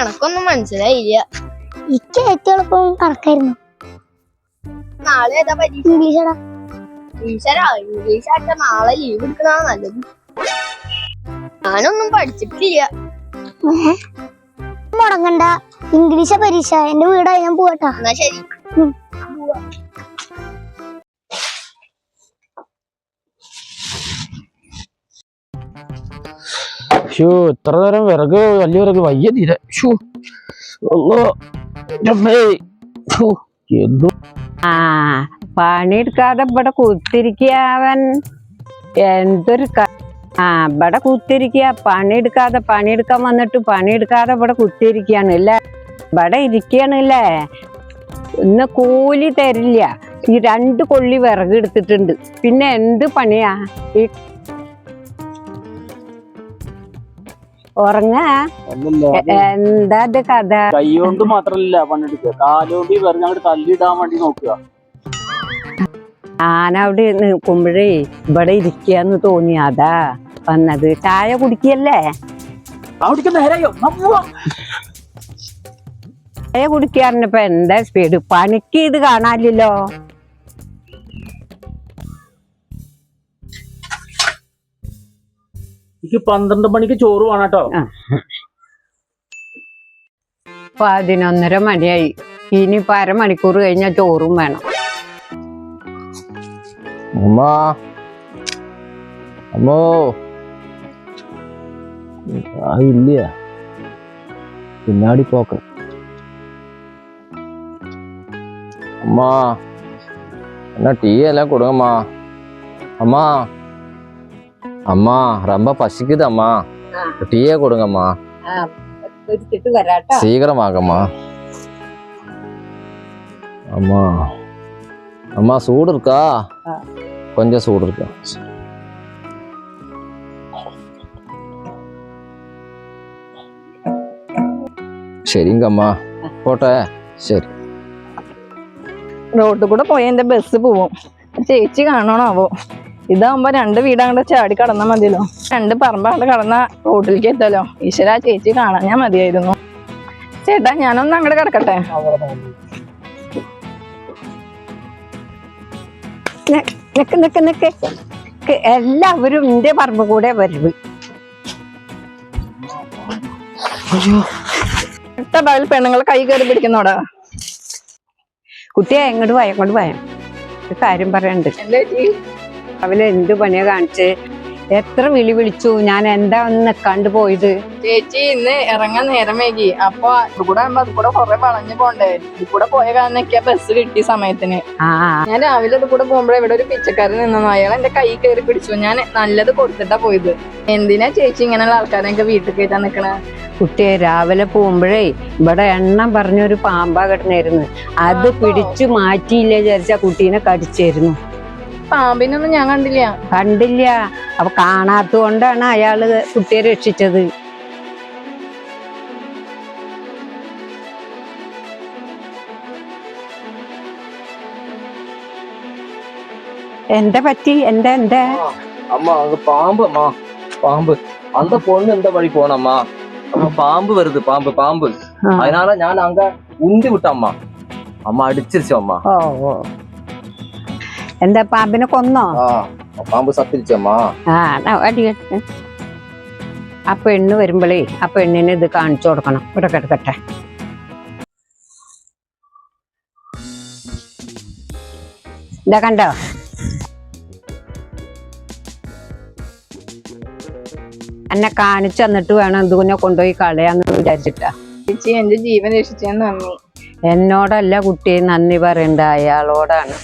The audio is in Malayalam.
കണക്കൊന്നും മനസ്സിലായില്ല. എനിക്ക് ഏറ്റവും എളുപ്പം കണക്കായിരുന്നു. നാളെ ഏതാ പരീക്ഷ? ഇംഗ്ലീഷാടാ. ടീച്ചറാ ഇംഗ്ലീഷ് ആട്ടെ നാളെ ലീവ് എടുക്കണതാ നല്ലത്. ഞാനൊന്നും പഠിച്ചിട്ടില്ല. മുടങ്ങണ്ട. ഇംഗ്ലീഷ് പരീക്ഷ. എന്റെ വീടായി ഞാൻ പോവട്ടാ. എന്നാ ശരി. ഷൂ ഇത്ര നേരം വിറക് വലിയ വിറക് വയ്യ തീരെ. ഷൂ ഒന്നോ ആ പണിയെടുക്കാതെ ഇവിടെ കുത്തിരിക്കവൻ എന്തൊരു ആ ഇവിടെ കുത്തിരിക്കുക പണിയെടുക്കാതെ പണിയെടുക്കാൻ വന്നിട്ട് പണിയെടുക്കാതെ ഇവിടെ കുത്തിരിക്കുകയാണ് അല്ലേ ഇവിടെ ഇരിക്കുകയാണല്ലേ ഇന്ന് കൂലി തരില്ല. ഈ രണ്ട് കൊള്ളി വിറകെടുത്തിട്ടുണ്ട് പിന്നെ എന്ത് പണിയാ? ഈ ഉറങ്ങ? എന്താ ഇത് കഥ? കൈ കൊണ്ട് മാത്രല്ല പണിയെടുക്കുക. കാലുകൊണ്ട് ഈ വെറുതെ അങ്ങോട്ട് തല്ലിടാൻ വേണ്ടി നോക്കുക. ആന അവിടെ നിൽക്കുമ്പോഴേ ഇവിടെ ഇരിക്കാന്ന് തോന്നി. അതാ വന്നത്. ചായ കുടിക്കല്ലേ? ചായ കുടിക്കാറിനിപ്പോ എന്താ സ്പീഡ് പണിക്ക് ഇത് കാണാനില്ലല്ലോ. എനിക്ക് പന്ത്രണ്ട് മണിക്ക് ചോറ് വേണം കേട്ടോ പതിനൊന്നര മണിയായി. ഇനി ഇപ്പൊ അരമണിക്കൂർ കഴിഞ്ഞാൽ ചോറും വേണം. ഇല്ല. പിന്നാടി പോക്ക അമ്മാ. എന്നാ ടീ എല്ലാം കൊടുക്കമ്മാ അമ്മാ. அம்மா ரொம்ப பசிக்குது அம்மா டீயே கொடுங்கம்மா എടുത്തിട്ട് വരാട്ടോ சீக்கிரமாகம்மா அம்மா அம்மா சூடு இருக்கா ஆ. கொஞ்சம் சூடு இருக்கா சரிங்கம்மா போட்ட சரி റോഡിൽ കൂടെ പോയ എന്റെ ബസ് പോവും ചേച്ചി കാണണാവോ ഇതാകുമ്പോ രണ്ട് വീട് ചാടി കടന്നാ മതിയല്ലോ. രണ്ട് പറമ്പ് കടന്ന റോഡിലേക്ക് എത്തല്ലോ ഈശ്വര ചേച്ചി കാണാൻ ഞാൻ മതിയായിരുന്നു. ചേട്ടാ ഞാനൊന്ന് അങ്ങോട്ട് കിടക്കട്ടെ. എല്ലാവരും എന്റെ പറമ്പ് കൂടെ വരവ്. ഇട്ടടാവിൽ പെണ്ണുങ്ങൾ കൈ കയറി പിടിക്കുന്നോടാ. കുട്ടിയെ എങ്ങോട്ട് പോയ എങ്ങോട്ട് പോയ കാര്യം പറയണ്ട്. ചേച്ചി എന്ത് പണിയാ കാണിച്ച്? എത്ര വിളി വിളിച്ചു? ഞാൻ എന്താ ഒന്ന് കണ്ടുപോയത് ചേച്ചി ഇന്ന് ഇറങ്ങാൻ നേരം വൈകി. അപ്പൊ ഇത് കൂടെ ആകുമ്പോ അത് കൂടെ കൊറേ വളഞ്ഞു പോണ്ടേ? ഇത് കൂടെ പോയ കാരണം എനിക്ക് ബസ് കിട്ടിയ സമയത്തിന്. ആ ഞാൻ രാവിലെ അത് കൂടെ പോകുമ്പോഴേ ഇവിടെ ഒരു പിച്ചക്കാരൻ നിന്നു അയാൾ എന്റെ കൈ കയറി പിടിച്ചു. ഞാൻ നല്ലത് കൊടുത്തിട്ടാ പോയത്. എന്തിനാ ചേച്ചി ഇങ്ങനെയുള്ള ആൾക്കാരെയൊക്കെ വീട്ടിൽ കയറ്റാൻ നിക്കണേ? കുട്ടിയെ രാവിലെ പോകുമ്പോഴേ ഇവിടെ എണ്ണം പറഞ്ഞൊരു പാമ്പാ കിടന്നായിരുന്നു അത് പിടിച്ചു മാറ്റിയില്ല വിചാരിച്ച കുട്ടീനെ കടിച്ചായിരുന്നു പാമ്പിനൊന്നും ഞാൻ കണ്ടില്ല കണ്ടില്ല അപ്പൊ കാണാത്തത് കൊണ്ടാണ് അയാള് കുട്ടിയെ രക്ഷിച്ചത് എന്താ പറ്റി എന്താ എന്താ அம்மா அங்க பாம்பு அம்மா பாம்பு அந்த பொண்ணு இந்த வழி போனம்மா அம்மா பாம்பு வருது பாம்பு பாம்பு ആ. அதனால ഞാൻ அங்க உந்தி விட்டம்மா அம்மா அடிச்சிருச்சு அம்மா ഓ ഓ എന്താ പാമ്പിനെ കൊന്നോ? പാമ്പ് അപ്പൊ എണ്ണ അടി അപ്പൊ എണ്ണിനെ ഇത് കാണിച്ചു കൊടുക്കണം. ഇവിടെ കിടക്കട്ടെ. ഇതാ കണ്ടോ? എന്നെ കാണിച്ചു തന്നിട്ട് വേണം എന്ത് കുഞ്ഞെ കൊണ്ടുപോയി കളയാന്ന് വിചാരിച്ചിട്ടാ. എന്റെ ജീവൻ രക്ഷിച്ചു എന്നോടല്ല കുട്ടിയെ നന്ദി പറയണ്ട. അയാളോടാണ്.